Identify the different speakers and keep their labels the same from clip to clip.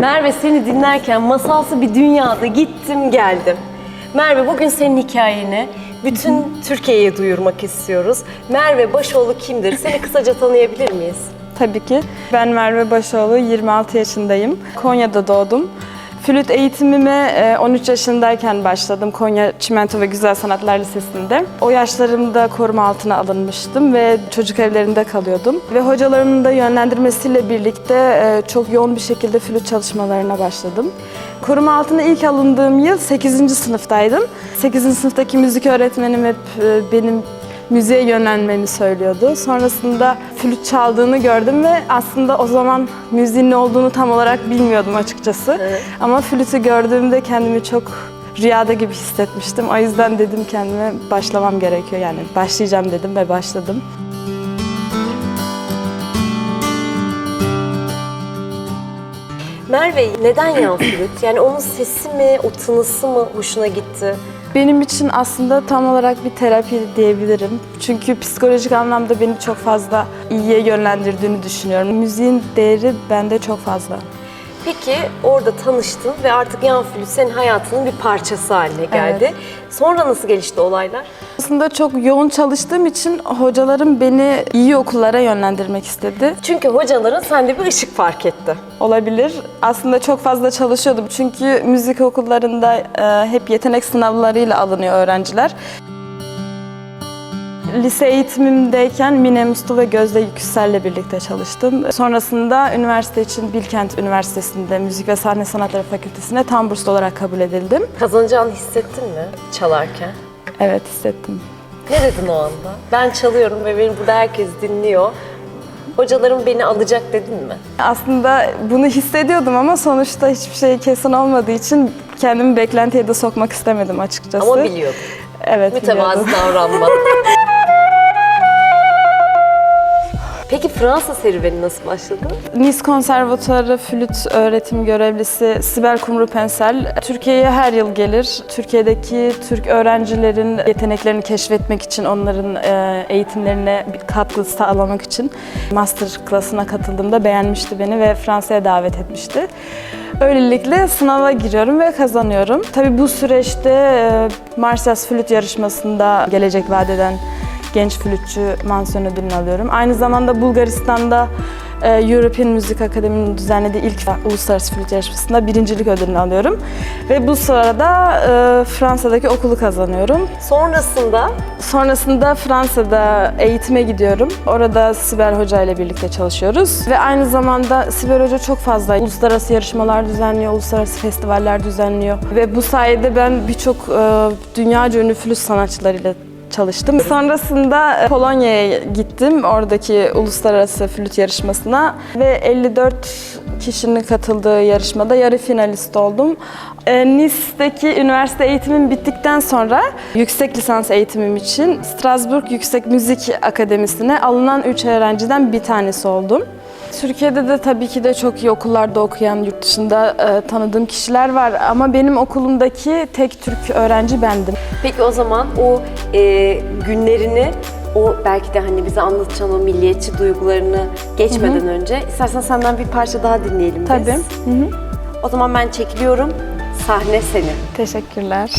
Speaker 1: Merve seni dinlerken masalsı bir dünyada gittim geldim. Merve bugün senin hikayeni bütün Türkiye'ye duyurmak istiyoruz. Merve Başoğlu kimdir? Seni kısaca tanıyabilir miyiz?
Speaker 2: Tabii ki. Ben Merve Başoğlu, 26 yaşındayım. Konya'da doğdum. Flüt eğitimime e, 13 yaşındayken başladım Konya Çimento ve Güzel Sanatlar Lisesi'nde. O yaşlarımda koruma altına alınmıştım ve çocuk evlerinde kalıyordum. Ve hocalarımın da yönlendirmesiyle birlikte e, çok yoğun bir şekilde flüt çalışmalarına başladım. Koruma altına ilk alındığım yıl 8. sınıftaydım. 8. sınıftaki müzik öğretmenim hep e, benim müziğe yönelmemi söylüyordu. Sonrasında flüt çaldığını gördüm ve aslında o zaman müziğin ne olduğunu tam olarak bilmiyordum açıkçası.
Speaker 1: Evet.
Speaker 2: Ama flütü gördüğümde kendimi çok rüyada gibi hissetmiştim. O yüzden dedim kendime başlamam gerekiyor yani başlayacağım dedim ve başladım.
Speaker 1: Merve neden yan flüt? Yani onun sesi mi, o tınısı mı hoşuna gitti?
Speaker 2: Benim için aslında tam olarak bir terapi diyebilirim. Çünkü psikolojik anlamda beni çok fazla iyiye yönlendirdiğini düşünüyorum. Müziğin değeri bende çok fazla.
Speaker 1: Peki orada tanıştın ve artık yan flüt senin hayatının bir parçası haline geldi.
Speaker 2: Evet.
Speaker 1: Sonra nasıl gelişti olaylar?
Speaker 2: Aslında çok yoğun çalıştığım için hocalarım beni iyi okullara yönlendirmek istedi.
Speaker 1: Çünkü hocaların sende bir ışık fark etti.
Speaker 2: Olabilir. Aslında çok fazla çalışıyordum çünkü müzik okullarında e, hep yetenek sınavlarıyla alınıyor öğrenciler. Lise eğitimimdeyken Mine Mustu ve Gözde Yüksel'le birlikte çalıştım. Sonrasında üniversite için Bilkent Üniversitesi'nde Müzik ve Sahne Sanatları Fakültesine tam burslu olarak kabul edildim.
Speaker 1: Kazanacağını hissettin mi çalarken?
Speaker 2: Evet hissettim.
Speaker 1: Ne dedin o anda? Ben çalıyorum ve beni burada herkes dinliyor. Hocalarım beni alacak dedin mi?
Speaker 2: Aslında bunu hissediyordum ama sonuçta hiçbir şey kesin olmadığı için kendimi beklentiye de sokmak istemedim açıkçası.
Speaker 1: Ama biliyordum.
Speaker 2: Evet
Speaker 1: Mütevazı
Speaker 2: biliyordum.
Speaker 1: davranma. Peki Fransa serüveni nasıl başladı?
Speaker 2: Nice Konservatuarı flüt öğretim görevlisi Sibel Kumru Pensel Türkiye'ye her yıl gelir. Türkiye'deki Türk öğrencilerin yeteneklerini keşfetmek için, onların e, eğitimlerine bir katkı sağlamak için master klasına katıldığımda beğenmişti beni ve Fransa'ya davet etmişti. Öylelikle sınava giriyorum ve kazanıyorum. Tabii bu süreçte e, Marsas Flüt yarışmasında gelecek vadeden genç flütçü mansiyon ödülünü alıyorum. Aynı zamanda Bulgaristan'da e, European Music Akademi'nin düzenlediği ilk uluslararası flüt yarışmasında birincilik ödülünü alıyorum. Ve bu sırada e, Fransa'daki okulu kazanıyorum.
Speaker 1: Sonrasında
Speaker 2: Sonrasında Fransa'da eğitime gidiyorum. Orada Sibel Hoca ile birlikte çalışıyoruz. Ve aynı zamanda Sibel Hoca çok fazla uluslararası yarışmalar düzenliyor, uluslararası festivaller düzenliyor. Ve bu sayede ben birçok e, dünyaca ünlü flüt sanatçılarıyla çalıştım. Sonrasında e, Polonya'ya gittim oradaki uluslararası flüt yarışmasına ve 54 kişinin katıldığı yarışmada yarı finalist oldum. E, Nice'deki üniversite eğitimim bittikten sonra yüksek lisans eğitimim için Strasbourg Yüksek Müzik Akademisi'ne alınan 3 öğrenciden bir tanesi oldum. Türkiye'de de tabii ki de çok iyi okullarda okuyan, yurt dışında e, tanıdığım kişiler var ama benim okulumdaki tek Türk öğrenci bendim.
Speaker 1: peki o zaman o e, günlerini o belki de hani bize anlatacağın o milliyetçi duygularını geçmeden önce istersen senden bir parça daha dinleyelim biz.
Speaker 2: Tabii.
Speaker 1: O zaman ben çekiliyorum. Sahne senin.
Speaker 2: Teşekkürler.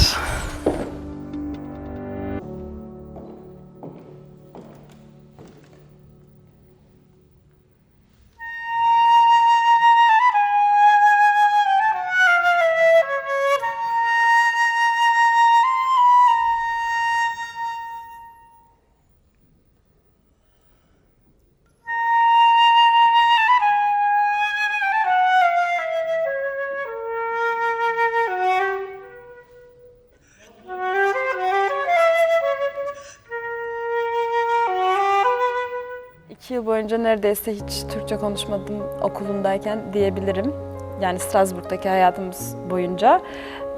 Speaker 2: Boyunca neredeyse hiç Türkçe konuşmadım okulundayken diyebilirim. Yani Strasbourg'daki hayatımız boyunca.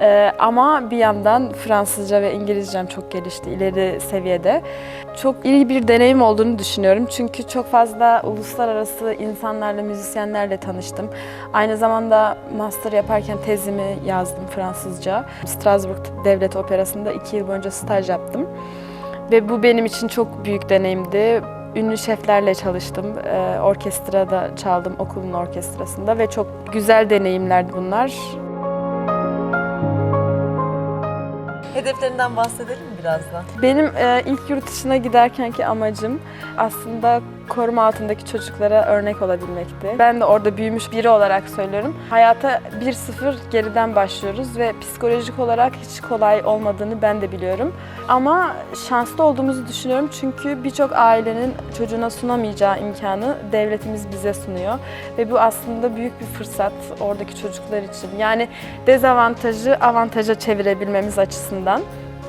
Speaker 2: Ee, ama bir yandan Fransızca ve İngilizcem çok gelişti ileri seviyede. Çok iyi bir deneyim olduğunu düşünüyorum. Çünkü çok fazla uluslararası insanlarla, müzisyenlerle tanıştım. Aynı zamanda master yaparken tezimi yazdım Fransızca. Strasbourg Devlet Operası'nda iki yıl boyunca staj yaptım. Ve bu benim için çok büyük deneyimdi. Ünlü şeflerle çalıştım. Ee, orkestrada çaldım okulun orkestrasında ve çok güzel deneyimlerdi bunlar.
Speaker 1: Hedeflerinden bahsedelim mi biraz da?
Speaker 2: Benim e, ilk yurt dışına giderkenki amacım aslında koruma altındaki çocuklara örnek olabilmekti. Ben de orada büyümüş biri olarak söylüyorum. Hayata 1-0 geriden başlıyoruz ve psikolojik olarak hiç kolay olmadığını ben de biliyorum. Ama şanslı olduğumuzu düşünüyorum çünkü birçok ailenin çocuğuna sunamayacağı imkanı devletimiz bize sunuyor. Ve bu aslında büyük bir fırsat oradaki çocuklar için. Yani dezavantajı avantaja çevirebilmemiz açısından.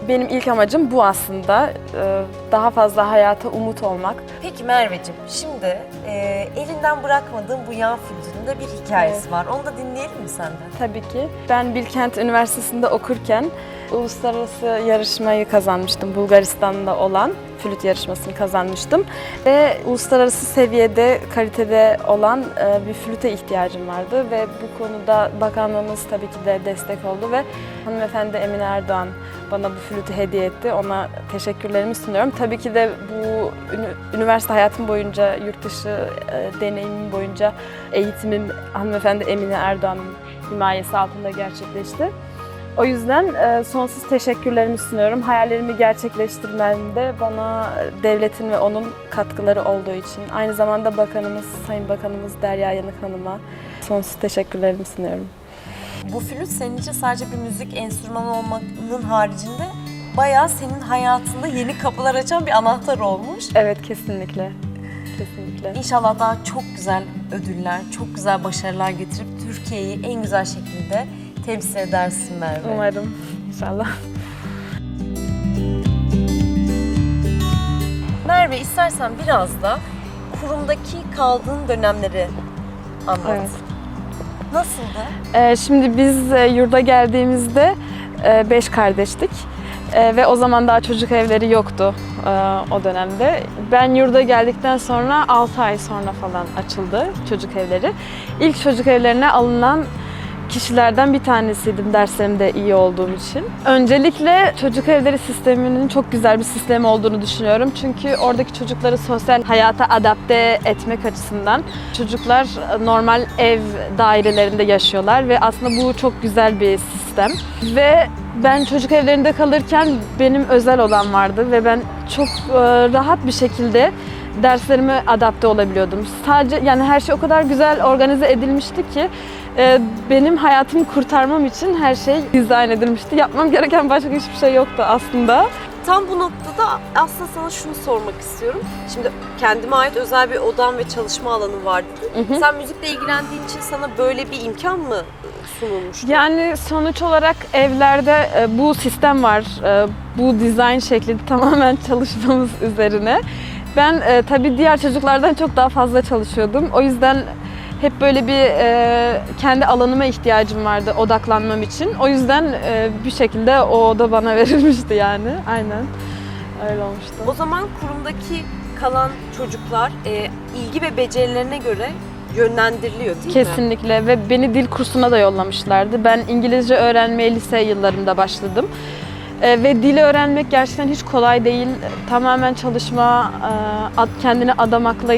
Speaker 2: Benim ilk amacım bu aslında. Ee, Daha fazla hayata umut olmak.
Speaker 1: Peki Merveciğim, şimdi e, elinden bırakmadığın bu yan flütünün de bir hikayesi
Speaker 2: Evet.
Speaker 1: var. Onu da dinleyelim mi senden?
Speaker 2: Tabii ki. Ben Bilkent Üniversitesi'nde okurken uluslararası yarışmayı kazanmıştım. Bulgaristan'da olan flüt yarışmasını kazanmıştım. Ve uluslararası seviyede, kalitede olan e, bir flüte ihtiyacım vardı. Ve bu konuda bakanlığımız tabii ki de destek oldu ve hanımefendi Emine Erdoğan bana bu flütü hediye etti. Ona teşekkürlerimi sunuyorum. Tabii ki de bu üniversite hayatım boyunca, yurt dışı e, deneyimim boyunca eğitimim hanımefendi Emine Erdoğan'ın himayesi altında gerçekleşti. O yüzden e, sonsuz teşekkürlerimi sunuyorum. Hayallerimi gerçekleştirmemde bana devletin ve onun katkıları olduğu için. Aynı zamanda bakanımız, Sayın Bakanımız Derya Yanık Hanım'a sonsuz teşekkürlerimi sunuyorum.
Speaker 1: Bu flüt senin için sadece bir müzik enstrümanı olmanın haricinde bayağı senin hayatında yeni kapılar açan bir anahtar olmuş.
Speaker 2: Evet kesinlikle. Kesinlikle.
Speaker 1: İnşallah daha çok güzel ödüller, çok güzel başarılar getirip Türkiye'yi en güzel şekilde temsil edersin Merve.
Speaker 2: Umarım. İnşallah.
Speaker 1: Merve istersen biraz da kurumdaki kaldığın dönemleri anlat.
Speaker 2: Evet.
Speaker 1: Nasıldı?
Speaker 2: Ee, şimdi biz e, yurda geldiğimizde e, beş kardeştik. E, ve o zaman daha çocuk evleri yoktu e, o dönemde. Ben yurda geldikten sonra 6 ay sonra falan açıldı çocuk evleri. İlk çocuk evlerine alınan kişilerden bir tanesiydim derslerimde iyi olduğum için. Öncelikle çocuk evleri sisteminin çok güzel bir sistem olduğunu düşünüyorum. Çünkü oradaki çocukları sosyal hayata adapte etmek açısından çocuklar normal ev dairelerinde yaşıyorlar ve aslında bu çok güzel bir sistem. Ve ben çocuk evlerinde kalırken benim özel olan vardı ve ben çok e, rahat bir şekilde derslerime adapte olabiliyordum. Sadece yani her şey o kadar güzel organize edilmişti ki e, benim hayatımı kurtarmam için her şey dizayn edilmişti. Yapmam gereken başka hiçbir şey yoktu aslında.
Speaker 1: Tam bu noktada aslında sana şunu sormak istiyorum. Şimdi kendime ait özel bir odam ve çalışma alanı var dedin. Sen müzikle ilgilendiğin için sana böyle bir imkan mı e, sunulmuştu?
Speaker 2: Yani sonuç olarak evlerde e, bu sistem var. E, bu dizayn şekli tamamen çalışmamız üzerine. Ben e, tabii diğer çocuklardan çok daha fazla çalışıyordum. O yüzden hep böyle bir e, kendi alanıma ihtiyacım vardı odaklanmam için. O yüzden e, bir şekilde o oda bana verilmişti yani. Aynen. Öyle olmuştu.
Speaker 1: O zaman kurumdaki kalan çocuklar e, ilgi ve becerilerine göre yönlendiriliyor değil mi?
Speaker 2: Kesinlikle ve beni dil kursuna da yollamışlardı. Ben İngilizce öğrenmeye lise yıllarımda başladım. Ee, ve dili öğrenmek gerçekten hiç kolay değil. Tamamen çalışma, e, ad- kendini adamakla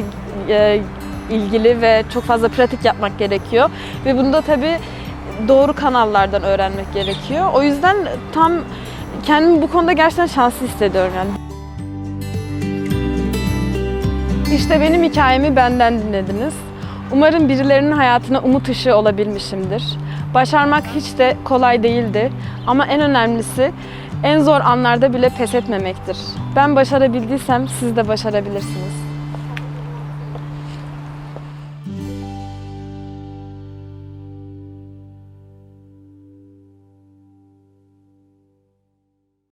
Speaker 2: e, ilgili ve çok fazla pratik yapmak gerekiyor. Ve bunu da tabii doğru kanallardan öğrenmek gerekiyor. O yüzden tam kendimi bu konuda gerçekten şanslı hissediyorum yani. İşte benim hikayemi benden dinlediniz. Umarım birilerinin hayatına umut ışığı olabilmişimdir. Başarmak hiç de kolay değildi ama en önemlisi en zor anlarda bile pes etmemektir. Ben başarabildiysem siz de başarabilirsiniz.